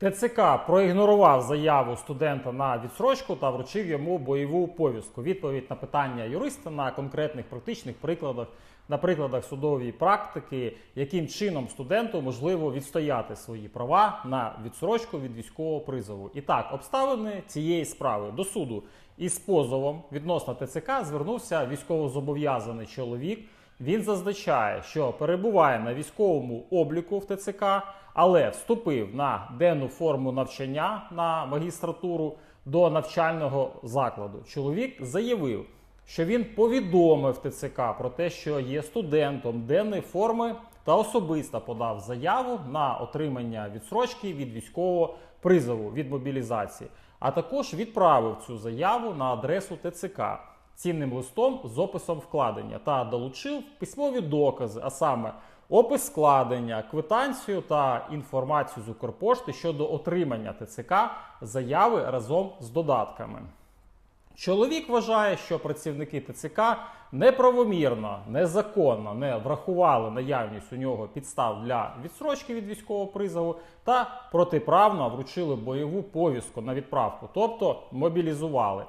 ТЦК проігнорував заяву студента на відсрочку та вручив йому бойову повістку. Відповідь на питання юриста на конкретних практичних прикладах, на прикладах судової практики, яким чином студенту можливо відстояти свої права на відсрочку від військового призову. І так, обставини цієї справи до суду із позовом відносно ТЦК звернувся військовозобов'язаний чоловік. Він зазначає, що перебуває на військовому обліку в ТЦК, але вступив на денну форму навчання на магістратуру до навчального закладу. Чоловік заявив, що він повідомив ТЦК про те, що є студентом денної форми та особисто подав заяву на отримання відсрочки від військового призову від мобілізації, а також відправив цю заяву на адресу ТЦК цінним листом з описом вкладення та долучив письмові докази, а саме опис складення, квитанцію та інформацію з Укрпошти щодо отримання ТЦК заяви разом з додатками. Чоловік вважає, що працівники ТЦК неправомірно, незаконно не врахували наявність у нього підстав для відсрочки від військового призову та протиправно вручили бойову повістку на відправку, тобто мобілізували.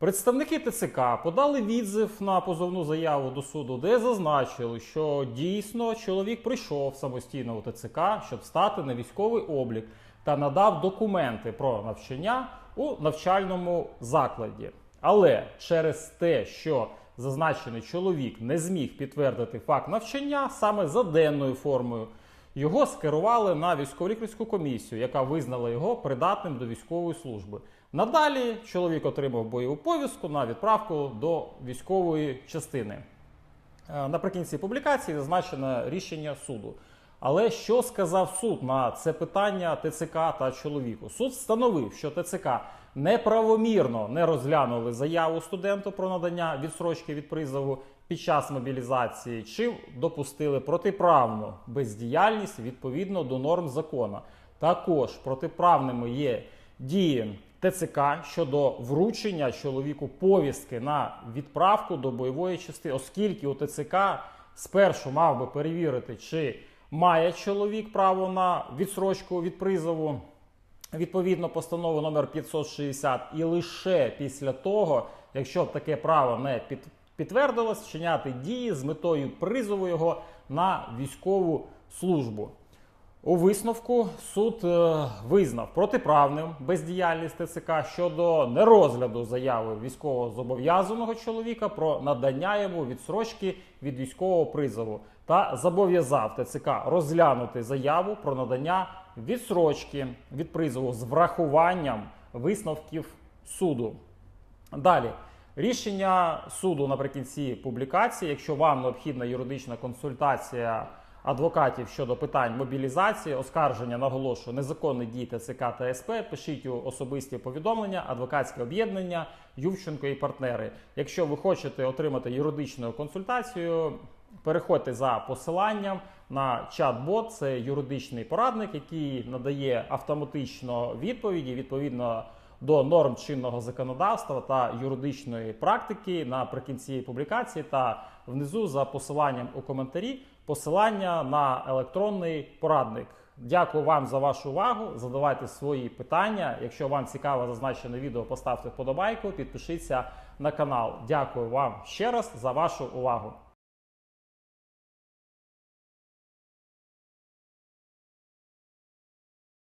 Представники ТЦК подали відзив на позовну заяву до суду, де зазначили, що дійсно чоловік прийшов самостійно у ТЦК, щоб стати на військовий облік та надав документи про навчання у навчальному закладі. Але через те, що зазначений чоловік не зміг підтвердити факт навчання саме за денною формою, його скерували на військово-лікарську комісію, яка визнала його придатним до військової служби. Надалі чоловік отримав бойову повістку на відправку до військової частини. Е, Наприкінці публікації зазначено рішення суду. Але що сказав суд на це питання ТЦК та чоловіку? Суд встановив, що ТЦК неправомірно не розглянули заяву студенту про надання відсрочки від призову під час мобілізації, чи допустили протиправну бездіяльність відповідно до норм закону. Також протиправними є дії ТЦК щодо вручення чоловіку повістки на відправку до бойової частини, оскільки у ТЦК спершу мав би перевірити, чи має чоловік право на відсрочку від призову. Відповідно, постанову номер 560, і лише після того, якщо таке право не під, підтвердилось, вчиняти дії з метою призову його на військову службу. У висновку суд е, визнав протиправним бездіяльність ТЦК щодо нерозгляду заяви військового зобов'язаного чоловіка про надання йому відсрочки від військового призову та зобов'язав ТЦК розглянути заяву про надання відсрочки від призову з врахуванням висновків суду. Далі. Рішення суду наприкінці публікації, якщо вам необхідна юридична консультація адвокатів щодо питань мобілізації, оскарження, наголошую, незаконних дій ТЦК та СП, пишіть у особисті повідомлення, адвокатське об'єднання, Ювченко і партнери. Якщо ви хочете отримати юридичну консультацію, переходьте за посиланням на чат-бот. Це юридичний порадник, який надає автоматично відповіді відповідно до норм чинного законодавства та юридичної практики наприкінці публікації та внизу за посиланням у коментарі посилання на електронний порадник. Дякую вам за вашу увагу. Задавайте свої питання. Якщо вам цікаво зазначене відео, поставте вподобайку, підпишіться на канал. Дякую вам ще раз за вашу увагу.